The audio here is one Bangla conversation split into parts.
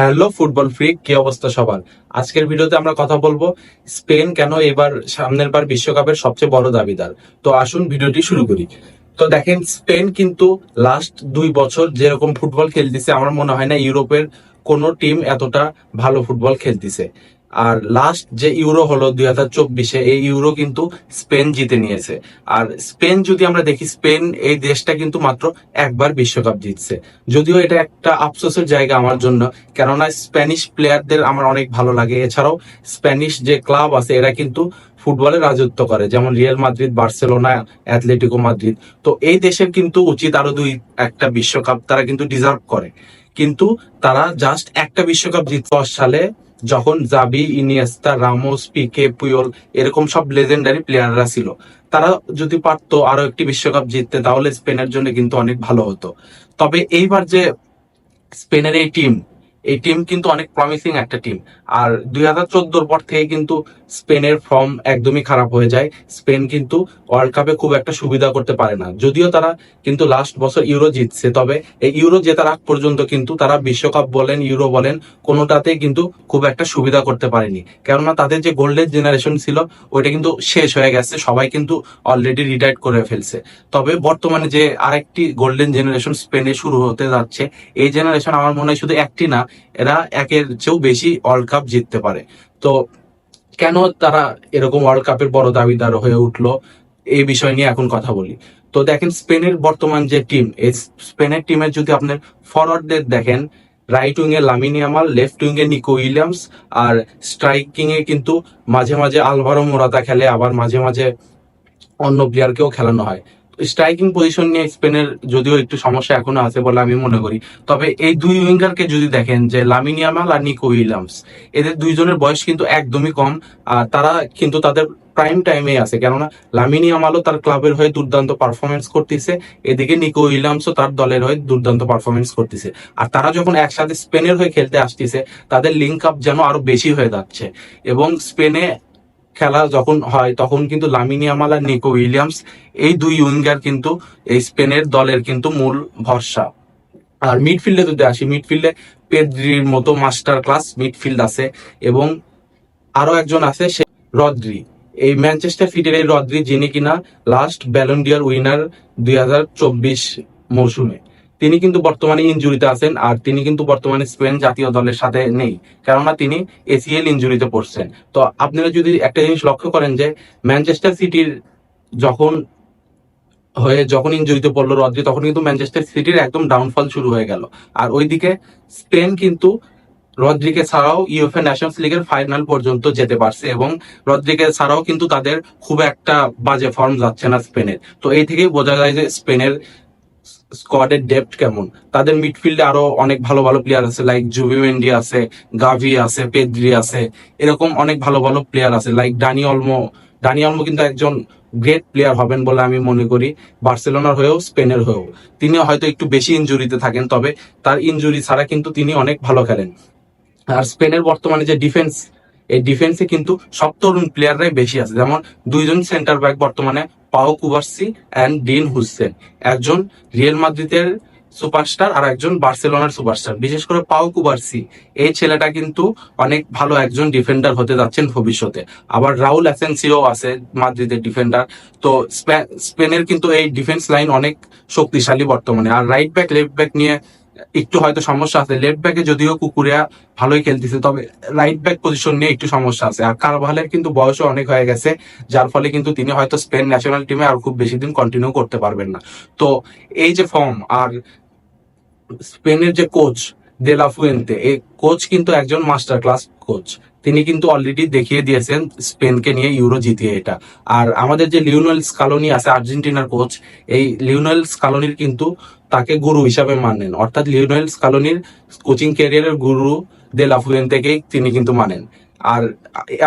হ্যালো, ফুটবল ফ্রিক, কি অবস্থা সবার? আজকের ভিডিওতে আমরা কথা বলব স্পেন কেন এবার সামনের বার বিশ্বকাপের সবচেয়ে বড় দাবিদার। তো আসুন ভিডিওটি শুরু করি। তো দেখেন, স্পেন কিন্তু লাস্ট দুই বছর যেরকম ফুটবল খেলতেছে, আমার মনে হয় না ইউরোপের কোনো টিম এতটা ভালো ফুটবল খেলতেছে। আর লাস্ট যে ইউরো হলো দুই হাজার চব্বিশে, এই ইউরো কিন্তু স্পেন জিতে নিয়েছে। আর স্পেন যদি আমরা দেখি স্পেন এই দেশটা কিন্তু মাত্র একবার বিশ্বকাপ জিতছে। যদিও এটা একটা আফসোসের জায়গা আমার জন্য, কেননা স্প্যানিশ প্লেয়ারদের আমার অনেক ভালো লাগে। এছাড়াও স্প্যানিশ যে ক্লাব আছে, এরা কিন্তু ফুটবলে রাজত্ব করে, যেমন Real Madrid Barcelona Atletico Madrid তো এই দেশের কিন্তু উচিত আরও দুই একটা বিশ্বকাপ তারা কিন্তু ডিজার্ভ করে। কিন্তু তারা জাস্ট একটা বিশ্বকাপ জিত সালে যখন জাবি, ইনিয়াস্তা, রামোস, পিকে, পুয়ল এরকম সব লেজেন্ডারি প্লেয়াররা ছিল, তারা যদি পারতো আরও একটি বিশ্বকাপ জিততে, তাহলে স্পেনের জন্য কিন্তু অনেক ভালো হতো। তবে এইবার যে স্পেনের এই টিম এই টিম কিন্তু অনেক প্রমিসিং একটা টিম আর দুই হাজার চোদ্দোর পর থেকে কিন্তু স্পেনের ফর্ম একদমই খারাপ হয়ে যায়। স্পেন কিন্তু ওয়ার্ল্ড কাপে খুব একটা সুবিধা করতে পারে না। যদিও তারা কিন্তু লাস্ট বছর ইউরো জিতছে, তবে এই ইউরো জেতার আগ পর্যন্ত কিন্তু তারা বিশ্বকাপ বলেন, ইউরো বলেন, কোনোটাতেই কিন্তু খুব একটা সুবিধা করতে পারেনি। কেননা তাদের যে গোল্ডেন জেনারেশন ছিল, ওইটা কিন্তু শেষ হয়ে গেছে। সবাই কিন্তু অলরেডি রিটায়ার্ড করে ফেলছে। তবে বর্তমানে যে আরেকটি গোল্ডেন জেনারেশন স্পেনে শুরু হতে যাচ্ছে, এই জেনারেশন আমার মনে হয় শুধু একটি না, এরা একের চেয়েও বেশি ওয়ার্ল্ড কাপ জিততে পারে। তো কেন তারা এরকম ওয়ার্ল্ড কাপের বড় দাবিদার হয়ে উঠল? এই বিষয় নিয়ে এখন কথা বলি। তো দেখেন, স্পেনের বর্তমান যে টিম এই স্পেনের টিমের যদি আপনার ফরওয়ার্ডদের দেখেন রাইট উইং এ লামিনি আমাল লেফট উইং এ নিকো উইলিয়ামস আর স্ট্রাইকিং এ কিন্তু মাঝে মাঝে আলভারো মোরাতা খেলে, আবার মাঝে মাঝে অন্য প্লেয়ারকেও খেলানো হয়। স্ট্রাইকিং পজিশন নিয়ে স্পেনের যদিও একটু সমস্যা এখনও আছে বলে আমি মনে করি। তবে এই দুই উইঙ্গারকে যদি দেখেন যে লামিনিয়ামাল আর নিকো উইলিয়ামস, এদের দুইজনের বয়স কিন্তু একদমই কম, আর তারা কিন্তু তাদের প্রাইম টাইমে আছে। কেননা লামিনি আমালও তার ক্লাবের হয়ে দুর্দান্ত পারফরমেন্স করতেছে, এদিকে নিকো উইলিয়ামসও তার দলের হয়ে দুর্দান্ত পারফরমেন্স করতেছে। আর তারা যখন একসাথে স্পেনের হয়ে খেলতে আসতেছে, তাদের লিঙ্ক আপ যেন আরও বেশি হয়ে যাচ্ছে। এবং স্পেনে খেলা যখন হয়, তখন কিন্তু লামিনি আর নিকো উইলিয়ামস, এই দুই উইঙ্গার কিন্তু, এই স্পেনের দলের কিন্তু মূল ভরসা। আর মিডফিল্ডে যদি আসি, মিডফিল্ডে পেদ্রির মতো মাস্টার ক্লাস মিডফিল্ড আছে এবং আরও একজন আছে সে রদ্রি। এই ম্যানচেস্টার সিটির এই রদ্রি যিনি কিনা লাস্ট ব্যালন্ডিয়ার উইনার দুই হাজার চব্বিশ মৌসুমে। তিনি কিন্তু বর্তমানে ইঞ্জুরিতে আছেন আর তিনি কিন্তু বর্তমানে স্পেন জাতীয় দলের সাথে নেই। কেননা তিনি এসিএল ইঞ্জুরিতে পড়ছেন। তো আপনারা যদি একটা জিনিস লক্ষ্য করেন যে ম্যানচেস্টার সিটির যখন হয়ে যখন ইনজুরিতে পড়ল রদ্রি, তখন কিন্তু ম্যানচেস্টার সিটির একদম ডাউনফল শুরু হয়ে গেল। আর ওইদিকে স্পেন কিন্তু রদ্রিকে ছাড়াও ইউএফএ ন্যাশনস লিগের ফাইনাল পর্যন্ত যেতে পারছে এবং রদ্রিকে ছাড়াও কিন্তু তাদের খুব একটা বাজে ফর্ম যাচ্ছে না স্পেনের। তো এই থেকেই বোঝা যায় যে স্পেনের স্কোয়াডের ডেপথ কেমন? তাদের মিডফিল্ডে আরও অনেক ভালো ভালো প্লেয়ার আছে লাইক জুবিমেন্ডি আছে গাভি আছে পেদ্রি আছে, এরকম অনেক ভালো ভালো প্লেয়ার আছে like Dani Olmo Dani Olmo কিন্তু একজন গ্রেট প্লেয়ার হবেন বলে আমি মনে করি বার্সেলোনার হয়েও স্পেনের হয়েও। তিনি হয়তো একটু বেশি ইনজুরিতে থাকেন, তবে তার ইনজুরি ছাড়া কিন্তু তিনি অনেক ভালো খেলেন। আর স্পেনের বর্তমানে যে ডিফেন্স এই ডিফেন্সে কিন্তু সব তরুণ প্লেয়াররাই বেশি আছে। যেমন দুইজন সেন্টার ব্যাক বর্তমানে পাও কুবার্সি অ্যান্ড ডিন হুসেন। একজন রিয়েল মাদ্রিদের সুপারস্টার আর একজন বার্সেলোনার সুপারস্টার। বিশেষ করে পাও কুবার্সি, এই ছেলেটা কিন্তু অনেক ভালো একজন ডিফেন্ডার হতে যাচ্ছেন ভবিষ্যতে। আবার রাউল অ্যাসেন্সিও আছে মাদ্রিদের ডিফেন্ডার তো স্পে- স্পেনের কিন্তু এই ডিফেন্স লাইন অনেক শক্তিশালী বর্তমানে। আর রাইট ব্যাক লেফট ব্যাক নিয়ে একটু হয়তো সমস্যা আছে। লেফট ব্যাকে যদিও কুকুরিয়া ভালোই খেলতেছে, তবে রাইট ব্যাক পজিশন নিয়ে একটু সমস্যা আছে। আর কারভালের কিন্তু বয়সও অনেক হয়ে গেছে, যার ফলে কিন্তু তিনি হয়তো স্পেন ন্যাশনাল টিমে আর খুব বেশি দিন কন্টিনিউ করতে পারবেন না। তো এই যে ফর্ম আর স্পেনের যে কোচ দেলাফুয়েন্তে এই কোচ কিন্তু একজন মাস্টার ক্লাস কোচ তিনি কিন্তু অলরেডি দেখিয়ে দিয়েছেন স্পেনকে নিয়ে ইউরো জিতিয়ে এটা। আর আমাদের যে লিওনেল স্কালোনি আছে, আর্জেন্টিনার কোচ এই লিওনেল স্কালোনির কিন্তু তাকে গুরু হিসাবে মানেন। অর্থাৎ লিওনেল স্কালোনির কোচিং ক্যারিয়ারের গুরু দে লাফুয়েন্তেকেই তিনি কিন্তু মানেন। আর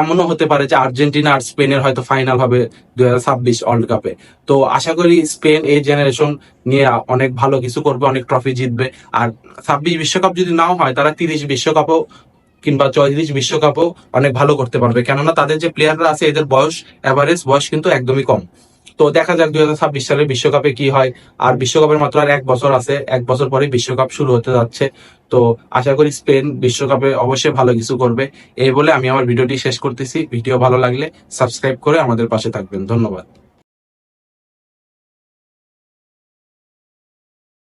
এমনও হতে পারে যে আর্জেন্টিনা আর স্পেনের হয়তো ফাইনাল হবে দুই হাজার ছাব্বিশ ওয়ার্ল্ড কাপে তো আশা করি স্পেন এই জেনারেশন নিয়ে অনেক ভালো কিছু করবে, অনেক ট্রফি জিতবে। আর ছাব্বিশ বিশ্বকাপ যদি নাও হয় তারা তিরিশ বিশ্বকাপও কিংবা চৌত্রিশ বিশ্বকাপও অনেক ভালো করতে পারবে। কেননা তাদের যে প্লেয়াররা আছে, এদের বয়স অ্যাভারেজ বয়স কিন্তু একদমই কম। তো দেখা যাক দুই হাজার ছাব্বিশ সালের বিশ্বকাপে কি হয়। আর বিশ্বকাপের মাত্র আর এক বছর আছে। এক বছর পরে বিশ্বকাপ শুরু হতে যাচ্ছে। তো আশা করি স্পেন বিশ্বকাপে অবশ্যই ভালো কিছু করবে। এই বলে আমি আমার ভিডিওটি শেষ করতেছি। ভিডিও ভালো লাগলে সাবস্ক্রাইব করে আমাদের পাশে থাকবেন। ধন্যবাদ।